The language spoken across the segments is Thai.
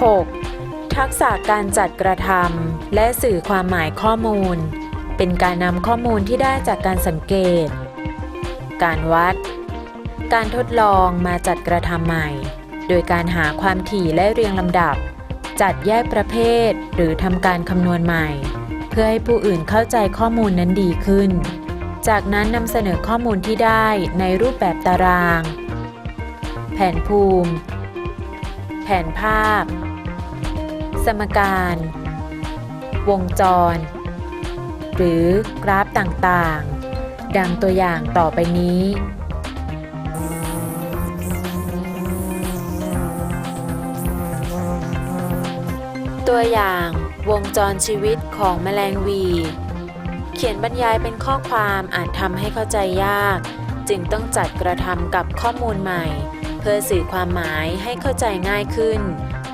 6. ทักษะการจัดกระทำและสื่อความหมายข้อมูล เป็นการนำข้อมูลที่ได้จากการสังเกต การวัด การทดลองมาจัดกระทำใหม่ โดยการหาความถี่และเรียงลำดับ จัดแยกประเภท หรือทำการคำนวณใหม่ เพื่อให้ผู้อื่นเข้าใจข้อมูลนั้นดีขึ้น จากนั้นนำเสนอข้อมูลที่ได้ในรูปแบบตาราง แผนภูมิ แผนภาพ สมการ วงจร หรือกราฟต่างๆ ดังตัวอย่างต่อไปนี้ ตัวอย่างวงจรชีวิตของแมลงวี เขียนบรรยายเป็นข้อความอาจทำให้เข้าใจยาก จึงต้องจัดกระทำกับข้อมูลใหม่ เพื่อสื่อความหมายให้เข้าใจง่ายขึ้น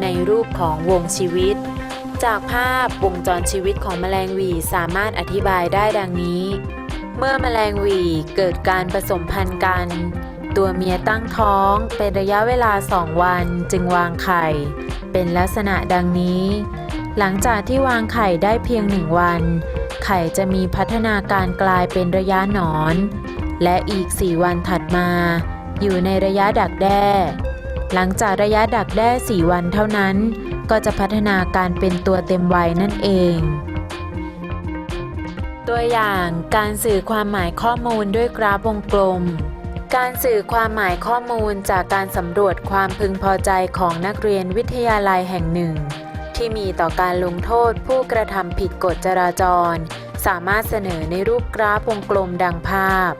ในรูปของวงชีวิต จากภาพวงจรชีวิตของแมลงหวีสามารถอธิบายได้ดังนี้ เมื่อแมลงหวีเกิดการผสมพันธุ์กัน ตัวเมียตั้งท้องเป็นระยะเวลา2วันจึงวางไข่ เป็นลักษณะดังนี้ หลังจากที่วางไข่ได้เพียงหนึ่งวัน ไข่จะมีพัฒนาการกลายเป็นระยะหนอน และอีก 4 วันถัดมา อยู่ในระยะดักแด้ หลังจากระยะดักแด้ 4 วันเท่านั้น ก็จะพัฒนาการเป็นตัวเต็มวัยนั่นเอง ตัวอย่างการสื่อความหมายข้อมูลด้วยกราฟวงกลม การสื่อความหมายข้อมูลจากการสำรวจความพึงพอใจของนักเรียนวิทยาลัยแห่งหนึ่ง ที่มีต่อการลงโทษผู้กระทำผิดกฎจราจร สามารถเสนอในรูปกราฟวงกลมดังภาพ